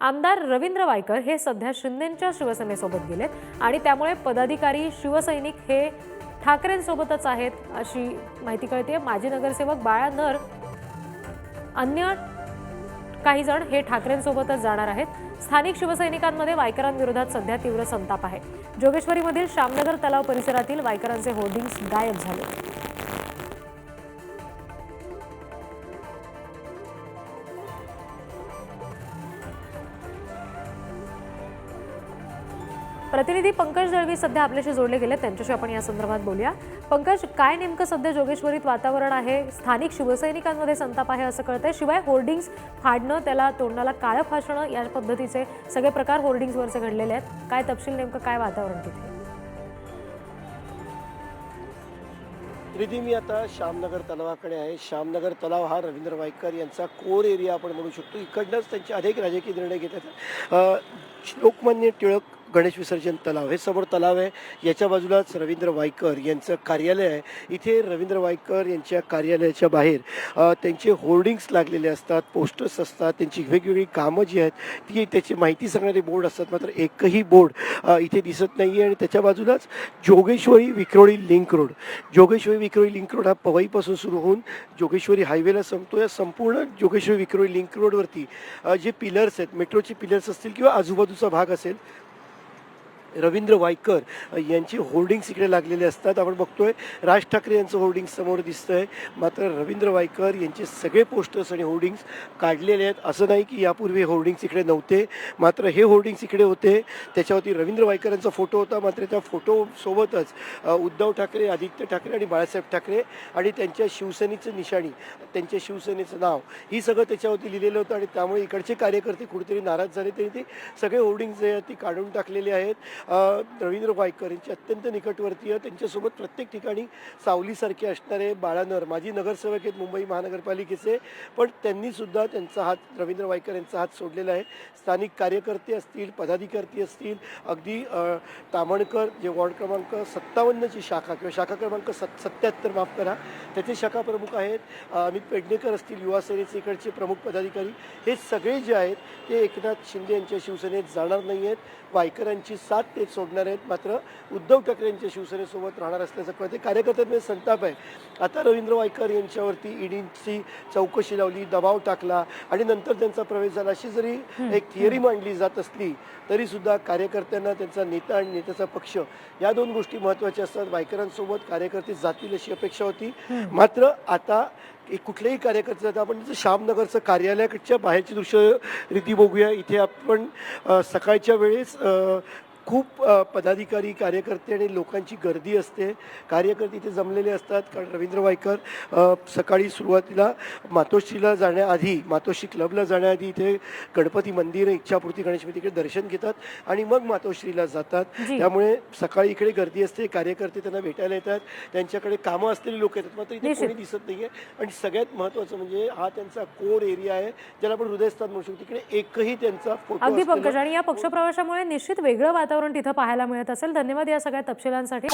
आमदार रवींद्र वायकर हे सध्या शिंदेंच्या शिवसेनेसोबत गेलेत आणि त्यामुळे पदाधिकारी शिवसैनिक हे ठाकरेंसोबतच आहेत अशी माहिती कळते. माजी नगरसेवक बाळा नर अन्य काही जण हे ठाकरेंसोबतच जाणार आहेत. स्थानिक शिवसैनिकांमध्ये वायकरांविरोधात सध्या तीव्र संताप आहे. जोगेश्वरीमधील श्यामनगर तलाव परिसरातील वायकरांचे होर्डिंग्स गायब झाले. प्रतिनिधी पंकज दळवी सध्या आपल्याशी जोडले गेले त्यांच्याशी आपण या संदर्भात बोलूया. पंकज काय नेमकं सध्या जोगेश्वरीत वातावरण आहे? स्थानिक शिवसैनिकांमध्ये संताप आहे असं कळतंय. शिवाय होर्डिंग्स फाडणं त्याला तोंडाला काळं फासणं या पद्धतीचे सगळे प्रकार होर्डिंग्सवरचे घडलेले आहेत. काय तपशील नेमकं काय वातावरण तिथे? रिधी मी आता श्यामनगर तलावाकडे आहे. श्यामनगर तलाव हा रवींद्र वाईकर यांचा कोर एरिया आपण म्हणू शकतो. इकडनंच त्यांचे अनेक राजकीय निर्णय घेतात लोकमान्य टिळक गणेश विसर्जन तलाव हे समोर तलाव आहे. याच्या बाजूलाच रवींद्र वायकर यांचं कार्यालय आहे. इथे रवींद्र वायकर यांच्या कार्यालयाच्या बाहेर त्यांचे होर्डिंग्स लागलेले असतात पोस्टर्स असतात त्यांची वेगवेगळी कामं जी आहेत ती त्याची माहिती सांगणारे बोर्ड असतात. मात्र एकही बोर्ड इथे दिसत नाही आहे आणि त्याच्या बाजूलाच Jogeshwari Vikhroli link road. Jogeshwari Vikhroli link road हा पवईपासून सुरू होऊन जोगेश्वरी हायवेला संपतो या संपूर्ण जोगेश्वरी विक्रोळी लिंक रोडवरती जे पिलर्स आहेत मेट्रोचे पिलर्स असतील किंवा आजूबाजूचा भाग असेल रवींद्र वायकर यांची होर्डिंग्स इकडे लागलेले असतात. आपण बघतोय राज ठाकरे यांचं होर्डिंग समोर आहे मात्र रवींद्र वायकर यांचे सगळे पोस्टर्स आणि होर्डिंग्स काढलेले आहेत. असं नाही की यापूर्वी होर्डिंग्स इकडे नव्हते. मात्र हे होर्डिंग्स इकडे होते. त्याच्यावरती रवींद्र वायकर यांचा फोटो होता. मात्र त्या फोटोसोबतच उद्धव ठाकरे आदित्य ठाकरे आणि बाळासाहेब ठाकरे आणि त्यांच्या शिवसेनेचं निशाणी त्यांच्या शिवसेनेचं नाव ही सगळं त्याच्यावरती लिहिलेलं होतं. आणि त्यामुळे इकडचे कार्यकर्ते कुठेतरी नाराज झाले. तरी ते सगळे होर्डिंग्स जे आहेत ती काढून टाकलेले आहेत. रवींद्र वायकर यांचे अत्यंत निकटवर्तीय त्यांच्यासोबत प्रत्येक ठिकाणी सावलीसारखे असणारे बाळानर माजी नगरसेवक आहेत मुंबई महानगरपालिकेचे पण त्यांनीसुद्धा त्यांचा हात रवींद्र वायकर यांचा हात सोडलेला आहे. स्थानिक कार्यकर्ते असतील पदाधिकारी असतील अगदी तामणकर जे वॉर्ड क्रमांक सत्तावन्नची शाखा किंवा शाखा क्रमांक सत् सत्याहत्तर माफ करा त्याचे शाखा प्रमुख आहेत. अमित पेडणेकर असतील युवा सेनेचे इकडचे प्रमुख पदाधिकारी. हे सगळे जे आहेत ते एकनाथ शिंदे यांच्या शिवसेनेत जाणार नाही आहेत वायकरांची साथ ते सोडणार आहेत. मात्र उद्धव ठाकरे यांच्या शिवसेनेसोबत राहणार असल्याचं कळते कार्यकर्त्यांमध्ये संताप आहे. आता रवींद्र वायकर यांच्यावरती ईडीची चौकशी लावली दबाव टाकला आणि नंतर त्यांचा प्रवेश झाला. अशी जरी एक थिअरी मांडली जात असली तरी सुद्धा कार्यकर्त्यांना त्यांचा नेता आणि नेत्याचा पक्ष या दोन गोष्टी महत्त्वाच्या असतात. वायकरांसोबत कार्यकर्ते जातील अशी अपेक्षा होती. मात्र आता एक कुठल्याही कार्यकर्ते आता आपण श्यामनगरचं कार्यालयाकडच्या बाहेरची दृश्य रीती बघूया. इथे आपण सकाळच्या वेळेस खूप पदाधिकारी कार्यकर्ते आणि लोकांची गर्दी असते. कार्यकर्ते इथे जमलेले असतात. कारण रवींद्र वायकर सकाळी सुरुवातीला मातोश्रीला जाण्याआधी मातोश्री क्लबला जाण्याआधी इथे गणपती मंदिर इच्छापूर्ती गणेश इकडे दर्शन घेतात आणि मग मातोश्रीला जातात. त्यामुळे सकाळी इकडे गर्दी असते. कार्यकर्ते त्यांना भेटायला येतात. त्यांच्याकडे कामं असलेली लोक येतात. मात्र इथे. कोणी दिसत नाहीये. आणि सगळ्यात महत्त्वाचं म्हणजे हा त्यांचा कोर एरिया आहे. ज्याला आपण हृदयस्थान म्हणू शकतो. तिकडे एकही त्यांचा फोटो आणि या पक्षप्रवेशामुळे निश्चित वेगळं वातावरण तिथं पाहायला मिळत असेल. धन्यवाद या सगळ्या तपशिलांसाठी.